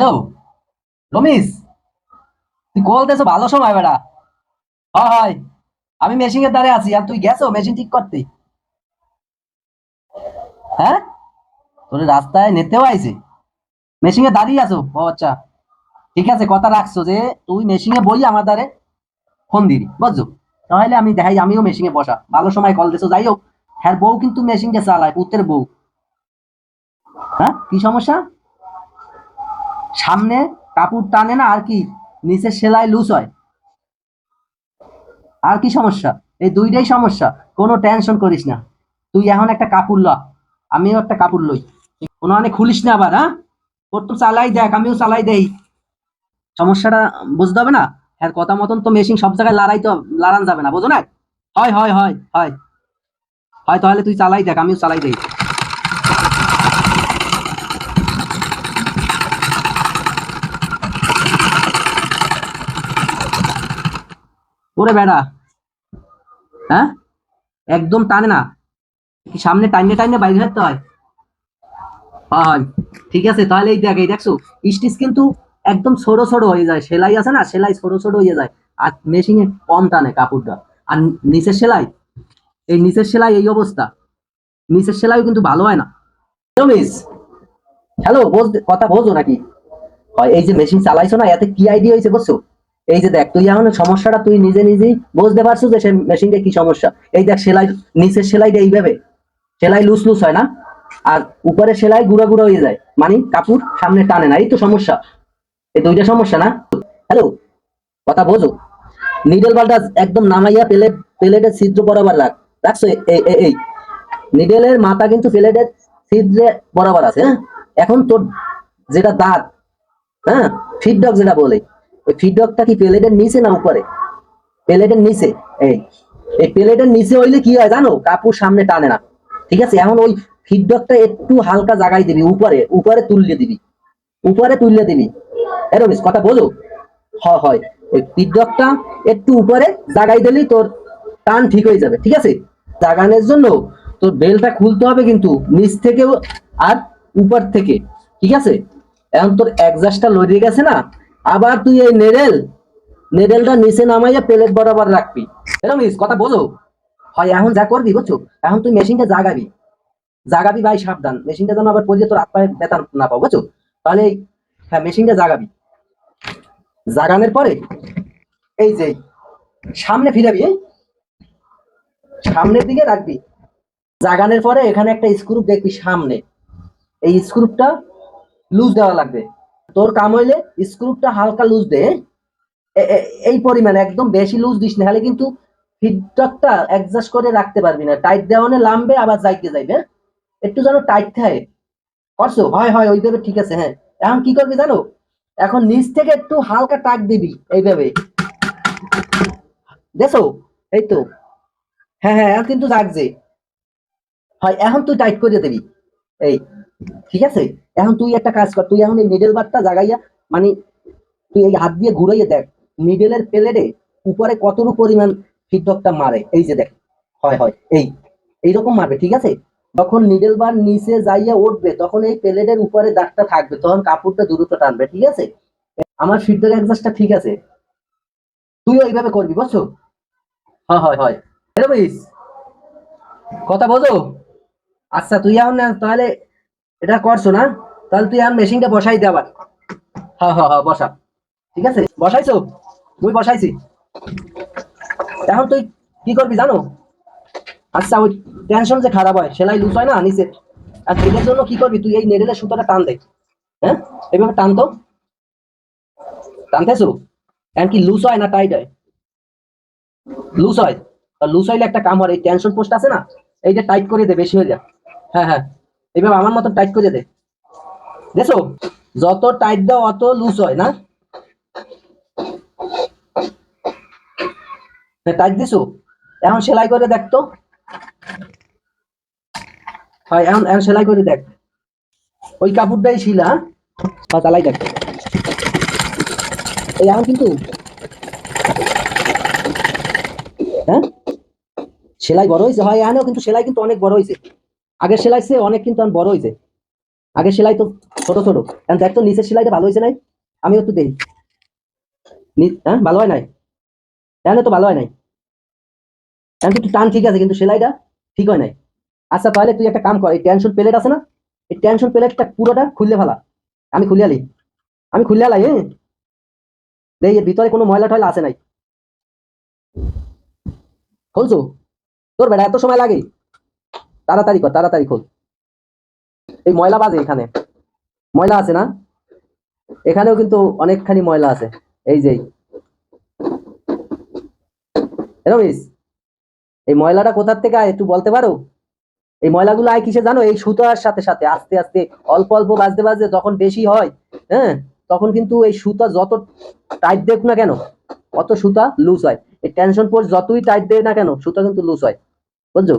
Hello Ramis তুই call দেছো ভালো সময় বেড়া। হয় হয়, আমি মেশিনের দ্বারে আছি। আর তুই গেছো মেশিন ঠিক করতে? হ্যাঁ? তোর রাস্তায় নিতেও আইছে। মেশিনে দাঁড়িয়ে আছো? ও আচ্ছা। ঠিক আছে, কথা রাখছো যে তুই মেশিনে বই আমার দ্বারে ফোন দিবি, বুঝছ? তাহলে আমি দেখাই, আমিও মেশিনে বসা। ভালো সময় কল দিছো যাই হোক। হ্যাঁ বউ কিন্তু মেশিনকে চালায় পুত্রের বউ। হ্যাঁ কি সমস্যা? সামনে কাপড় টানে না, আর কি? নিচে সেলাই লুজ হয়। আর কি সমস্যা? এই দুইটাই সমস্যা। কোনো টেনশন করিস না। তুই এখন একটা কাপড় ল। আমিও একটা কাপড় লই। কোনো মানে খুলিস না আবার হ্যাঁ? ওর তো চালাই দেখ, আমিও চালাই দেই। সমস্যাটা বুঝতে হবে না? হ্যাঁ কথা মতন তো মেশিন সব জায়গায় লড়াই তো লড়ান যাবে না, বুঝো না? হয় হয় হয় হয়। হয়, তাহলে তুই চালাই দেখ, আমিও চালাই দেই। ওরে বেড়া। হ্যাঁ? একদম টানে না। সামনে টাইনে টাইনে বাইরে ধরতে হয়? হয়, ঠিক আছে তাহলে এই দেখ এই দেখছ স্টিচ কিন্তু একদম ছোট ছোট হয়ে যায়। সেলাই আছে না? সেলাই ছোট ছোট হয়ে যায়। আর মেশিনে কম টানে কাপড়টা। আর নিচের সেলাই? এই নিচের সেলাই এই অবস্থা। নিচের সেলাই কিন্তু ভালো হয় না। মিস হ্যালো বোঝ কথা বোঝো নাকি? এই যে মেশিন চালাইছো না এতে কি আইডিয়া হয়েছে বুঝছ এই যে দেখ, তুই এখন সমস্যাটা তুই নিজে নিজেই বুঝতে পারছ যে সে মেশিনটা কি সমস্যা। এই দেখ, সেলাই, নিচের সেলাইটা এইভাবে। সেলাই লুজ লুজ হয় না। আর উপরে সেলাই গুঁড়া গুঁড়া হয়ে যায়। মানে কাপড় সামনে টানে না, এই তো সমস্যা। এই দুইটা সমস্যা না? হ্যালো কথা বোঝো? নিডেল বালটা একদম নামাইয়া পেলে প্লেটের ছিদ্র বরাবর রাখ। রাখছো? এই। নিডেলের মাথা কিন্তু প্লেটের ছিদ্রে বরাবর আছে হ্যাঁ? এখন তোর যেটা দাঁত হ্যাঁ? ফিডডক যেটা বলে ওই ফিডডকটা কি প্লেটের নিচে না উপরে? প্লেটের নিচে। এই এই প্লেটের নিচে হইলে কি হয় জানো? কাপড় সামনে টানে না। ঠিক আছে? এখন ওই ফিডডকটা একটু হালকা জাগাই দিবি, উপরে উপরে তুললে দিবি। উপরে তুললে দিবি। এরমিস কথা বলো? হয় ওই ফিডডকটা একটু উপরে জাগাই দিলেই তোর টান ঠিক হয়ে যাবে, ঠিক আছে? জাগানোর জন্য তোর বেলটা খুলতে হবে কিন্তু নিচ থেকেও আর উপর থেকে, ঠিক আছে? এখন তোর একজাস্টটা লড়িয়ে গেছে না? আবার তুই এই নেডেল, নেডেলটা নিচে নামাইয়া প্লেট বরাবর রাখবি। এরকম কথা বলো। হয় এখন যা করবি, বুঝছ? এখন তুই মেশিনটা জাগাবি। জাগাবি ভাই, সাবধান। মেশিনটা যেন আবার পড়িয়ে তোর হাত পায়ে ব্যথা না পাও, বুঝছ? তাহলে হ্যাঁ মেশিনটা জাগাবি। জাগানোর পরে এই যে, সামনে ফিরাবি সামনের দিকে রাখবি। জাগানোর পরে এখানে একটা স্ক্রুপ দেখবি সামনে। এই স্ক্রুপটা লুজ দেওয়া লাগবে। তোর কাম হইলে স্ক্রুপটা হালকা লুজ দে এ- এই পরিমাণে, একদম বেশি লুজ দিস না হলে কিন্তু ফিডটকটা অ্যাডজাস্ট করে রাখতে পারবি না। টাইট দেওয়ানে লামবে, আবার যাইতে যাইবে হ্যাঁ? একটু যেন টাইট থাকে। করছ? হয় হয়, ওইভাবে ঠিক আছে হ্যাঁ? এখন কি করবি জানো? এখন নিচ থেকে একটু হালকা টাক দিবি, এইভাবে। দেখো এই তো। হ্যাঁ হ্যাঁ কিন্তু লাগছে হয়, এখন তুই টাইট করে দিবি। এই। ঠিক আছে? এখন তুই একটা কাজ কর, তুই এখন এই মিডল বারটা জাগাইয়া মানে তুই এই হাত দিয়ে ঘুরাইয়ে দেখ মিডলের প্লেটে উপরে কতটুকু পরিমাণ ফিডব্যাকটা মারে। এই যে দেখ, হয় হয়, এই, এইরকম মারবে, ঠিক আছে? যখন নিডল বার নিচে যাইয়া উঠবে, তখন এই প্লেটের উপরে দাগটা থাকবে, তখন কাপড়টা দ্রুত টানবে, ঠিক আছে? আমার ফিডব্যাক অ্যাডজাস্টটা ঠিক আছে। তুই ওইভাবে করবি, বুঝছ? হয় হয় হয়। কথা বোঝো? আচ্ছা তুই এখন তাহলে এটা করছ না? তাহলে তুই এখন মেশিনটা বসাই দে আবার। হ্যাঁ হ্যাঁ হ্যাঁ বসা। ঠিক আছে? বসাইছো? তুই বসাইছি। এখন তুই কি করবি জানো? আচ্ছা ওই টেনশন যে খারাপ হয়, সেলাই লুজ হয় না, নিচে। আর এটার জন্য কি করবি? তুই এই নেড়েলের সুতোটা টান দে। হ্যাঁ? এইভাবে টান তো। টানতেছো? এখন কি লুজ হয় না টাইট হয়? লুজ হয়। লুজ হইলে একটা কাম হয় এই টেনশন পোস্ট আছে না? এইটা টাইট করে দে, বেশি হয়ে যায় হ্যাঁ হ্যাঁ। এইভাবে আমার মতো টাইট করে দে। দেখো যত টাইট দাও, অত লুজ হয়, না? টাইট দিছো? এখন সেলাই করে দেখ তো। হয়, এখন এখন সেলাই করে দেখ। ওই কাপড়টাই শিলা হ্যাঁ? চালাই দেখ। এই এখন কিন্তু হ্যাঁ? সেলাই বড় হয়েছে। হয়, এখানেও কিন্তু সেলাই কিন্তু অনেক বড় হয়েছে। আগের সেলাই সে অনেক কিন্তু এখন বড় হয়েছে। আগের সেলাই তো ছোট ছোট। এখন দেখ তো, নিচের সেলাইটা ভালো হয়েছে নাই? আমি একটু দেই। হ্যাঁ ভালো হয় নাই? এখন তো ভালো হয় নাই। এখন একটু টান ঠিক আছে, কিন্তু সেলাইটা ঠিক হয় নাই। আচ্ছা তাহলে তুই একটা কাম কর, এই টেনশন প্লেট আছে না? এই টেনশন প্লেটটা পুরোটা খুললে ফেলা আমি খুলে আলি আমি খুলে আলাই হ্যাঁ? দেই, এর ভিতরে কোনো ময়লা টয়লা আছে নাই? খুলছো? তোর বেটা এত সময় লাগে? তাড়াতাড়ি কর, তাড়াতাড়ি খোল। এই ময়লা বাজে এখানে। ময়লা আছে না? এখানেও কিন্তু অনেকখানি ময়লা আছে। এই যে। এই ময়লাটা কোথার থেকে আয় একটু বলতে পারো? এই ময়লাগুলো আয় কিসে জানো? এই সুতার সাথে সাথে, আস্তে আস্তে, অল্প অল্প বাজতে বাজতে যখন বেশি হয় হ্যাঁ তখন কিন্তু এই সুতা যত টাইট দেখ না কেন, অত সুতা লুজ হয়। এই টেনশন পোর্স যতই টাইট দেয় না কেন, সুতা কিন্তু লুজ হয়। বুঝছ?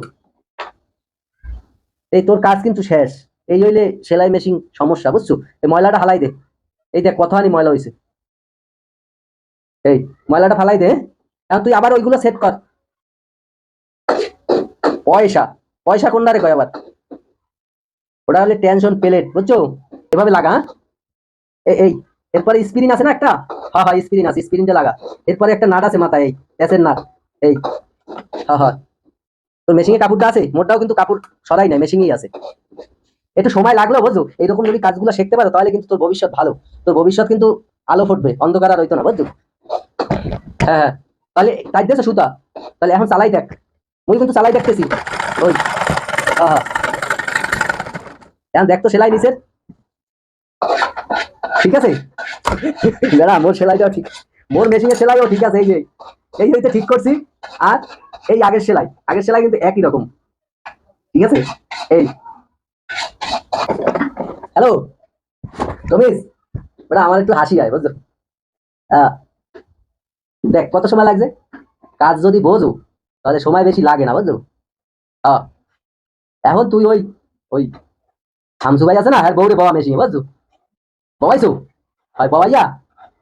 এই তোর কাজ কিন্তু শেষ। এই হইলে সেলাই মেশিন সমস্যা, বুঝছ? এই ময়লাটা হালাই দে। এই দেখ, কতখানি ময়লা হয়েছে এই ময়লাটা ফালাই দে এখন তুই আবার ওইগুলো সেট কর। পয়সা। পয়সা কোনটা রে কয় আবার? ওটা হলে টেনশন প্লেট বুঝছ? এভাবে লাগা হ্যাঁ? এই, এরপরে স্ক্রিন আছে না একটা? হ্যাঁ হ্যাঁ স্ক্রিন আছে স্ক্রিনটা লাগা। এরপরে একটা নাট আছে মাথায়, এই গ্যাসের নাট, এই হ্যাঁ হ্যাঁ তোর মেশিনে কাপড়টা আছে? মোটটাও কিন্তু কাপড় সরাই নাই মেশিনেই আছে। একটু সময় লাগলেও বুঝছ? এইরকম যদি কাজগুলো শিখতে পারো, তাহলে কিন্তু তোর ভবিষ্যৎ ভালো। তোর ভবিষ্যৎ কিন্তু আলো ফুটবে, অন্ধকার আর হইতো না, বুঝছ? হ্যাঁ হ্যাঁ। তাহলে সুতা? তাহলে এখন চালাই দেখ। মুই কিন্তু চালাই দেখতেছি। ওই এখন দেখ তো সেলাই নিচের। ঠিক আছে? দাঁড়া মোর সেলাইটাও ঠিক। মোর মেশিনের সেলাইও ঠিক আছে, এই যে। এই হইতে ঠিক করছি, আর এই আগের সেলাই আগের সেলাই কিন্তু একই রকম। ঠিক আছে? এই। হ্যালো রমেশ? ওটা আমার একটু হাসি হয় বুঝছ? দেখ, কত সময় লাগছে? কাজ যদি বোঝো, তাহলে সময় বেশি লাগে না হ্যাঁ এখন তুই ওই ওই হামসু ভাই আছে না হ্যাঁ বউরে বাবা মেশিনে, বুঝছ? বাবাইছো হয় বাবাইয়া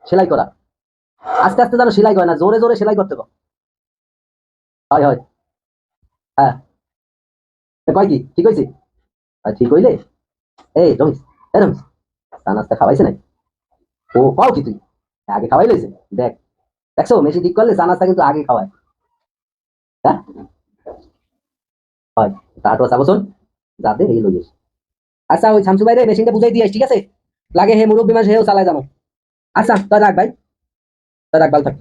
সেলাই করা। আস্তে আস্তে যেন সেলাই করে না, জোরে জোরে সেলাই করতে হয় হয়। হ্যাঁ। কয় কি? ঠিক হয়েছে? ঠিক হইলে? এই, রমেশ, এ, রমেশ, চা নাস্তা খাওয়াইছে নাই ও, পাও কি তুই? আগে খাওয়াই লইছে? দেখ, দেখছ, মেশিন ঠিক করলে চা নাস্তা কিন্তু আগে খাওয়ায়। হ্যাঁ? হয় তারপর চাবো যাতে এই আচ্ছা ওই শামসু ভাই রে মেশিনটা বুঝাই দিয়ে ঠিক আছে? লাগে হে মুরব্বী মাস হেও চালায় জানো আচ্ছা তাই রাখ ভাই। তাই রাখ ভালো থাক